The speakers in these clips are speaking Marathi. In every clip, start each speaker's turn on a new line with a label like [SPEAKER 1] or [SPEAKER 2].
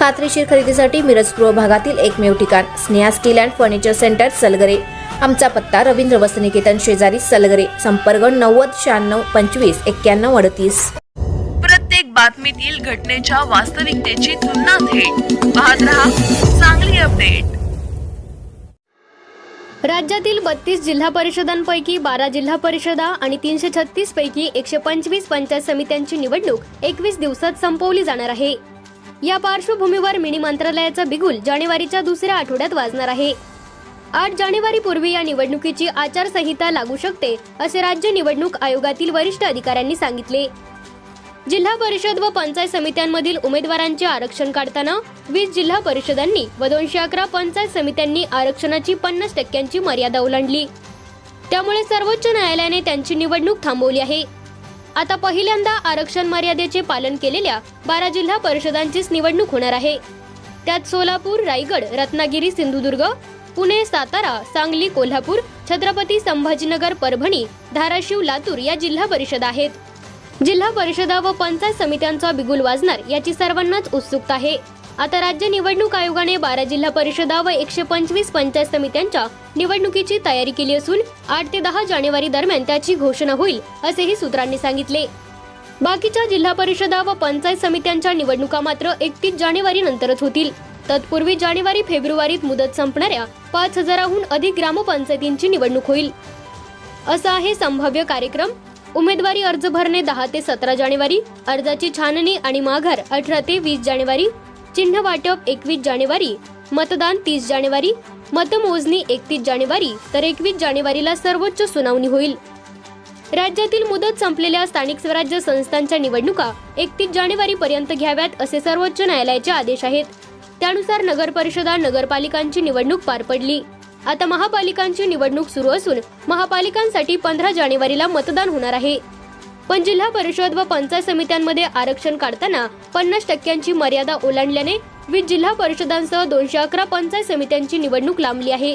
[SPEAKER 1] खात्रीशीर खरेदीसाठी मिरज पूर्व भागातील एकमेव ठिकाण Sneha steel and furniture centre Salgare. आमचा पत्ता रवींद्र वसनिकेतन शेजारी सलगरे संपर्क नव्वद शहाण्णव पंचवीस एक्क्याण्णव अडतीस.
[SPEAKER 2] प्रत्येक बातमीतील घटनेच्या वास्तविकतेची तुलना थेट. पाहत रहा चांगली अपडेट.
[SPEAKER 3] राज्यातील बत्तीस जिल्हा परिषदांपैकी बारा जिल्हा परिषदा आणि तीनशे छत्तीस पैकी एकशे पंचवीस पंचायत समित्यांची निवडणूक एकवीस दिवसात संपवली जाणार आहे. या पार्श्वभूमीवर मिनी मंत्रालयाचा बिगुल जानेवारीच्या दुसऱ्या आठवड्यात वाजणार आहे. आठ जानेवारी पूर्वी या निवडणुकीची आचारसंहिता लागू शकते असे राज्य निवडणूक आयोगातील वरिष्ठ अधिकाऱ्यांनी सांगितले. जिल्हा परिषद व पंचायत समित्यांमधील उमेदवारांचे आरक्षण काढताना वीस जिल्हा परिषदांनी व दोनशे अकरा पंचायत समित्यांनी आरक्षणाची पन्नास टक्क्यांची मर्यादा ओलांडली. त्यामुळे सर्वोच्च न्यायालयाने त्यांची निवडणूक थांबवली आहे. आता पहिल्यांदा आरक्षण मर्यादेचे पालन केलेल्या बारा जिल्हा परिषदांचीच निवडणूक होणार आहे. त्यात सोलापूर रायगड रत्नागिरी सिंधुदुर्ग पुणे सातारा सांगली कोल्हापूर छत्रपती संभाजीनगर परभणी धाराशिव लातूर या जिल्हा परिषद आहेत. जिल्हा परिषदा व पंचायत समित्यांचा बिगुल वाजणार याची सर्वांनाच उत्सुकता आहे. आता राज्य निवडणूक आयोगाने बारा जिल्हा परिषदा व एकशे पंचवीस पंचायत समित्यांच्या निवडणुकीची तयारी केली असून आठ ते दहा जानेवारी दरम्यान त्याची घोषणा होईल असेही सूत्रांनी सांगितले. बाकीच्या जिल्हा परिषदा व पंचायत समित्यांच्या निवडणुका मात्र एकतीस जानेवारी नंतरच होतील. तत्पूर्वी जानेवारी फेब्रुवारीत मुदत संपणाऱ्या पाच हजाराहून अधिक ग्रामपंचायतींची निवडणूक होईल. असा आहे संभाव्य कार्यक्रम. उमेदवारी अर्ज भरणे दहा ते सतरा जानेवारी अर्जाची छाननी आणि माघार अठरा ते वीस जानेवारी चिन्ह वाटप एकवीस जानेवारी मतदान तीस जानेवारी मतमोजणी एकतीस जानेवारी तर एकवीस जानेवारीला सर्वोच्च सुनावणी होईल. राज्यातील मुदत संपलेल्या स्थानिक स्वराज्य संस्थांच्या निवडणुका एकतीस जानेवारी पर्यंत घ्याव्यात असे सर्वोच्च न्यायालयाचे आदेश आहेत. त्यानुसार नगर परिषदा नगरपालिकांची निवडणूक पार पडली. आता महापालिकांची निवडणूक सुरू असून महापालिकांसाठी पंधरा जानेवारीला मतदान होणार आहे. पण जिल्हा परिषद व पंचायत समित्यांमध्ये आरक्षण काढताना पन्नास टक्क्यांची मर्यादा ओलांडल्याने वीस जिल्हा परिषदांसह दोनशे अकरा पंचायत समित्यांची निवडणूक लांबली आहे.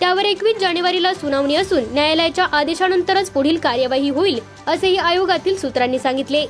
[SPEAKER 3] त्यावर एकवीस जानेवारीला सुनावणी असून न्यायालयाच्या आदेशानंतरच पुढील कार्यवाही होईल असेही आयोगातील सूत्रांनी सांगितले.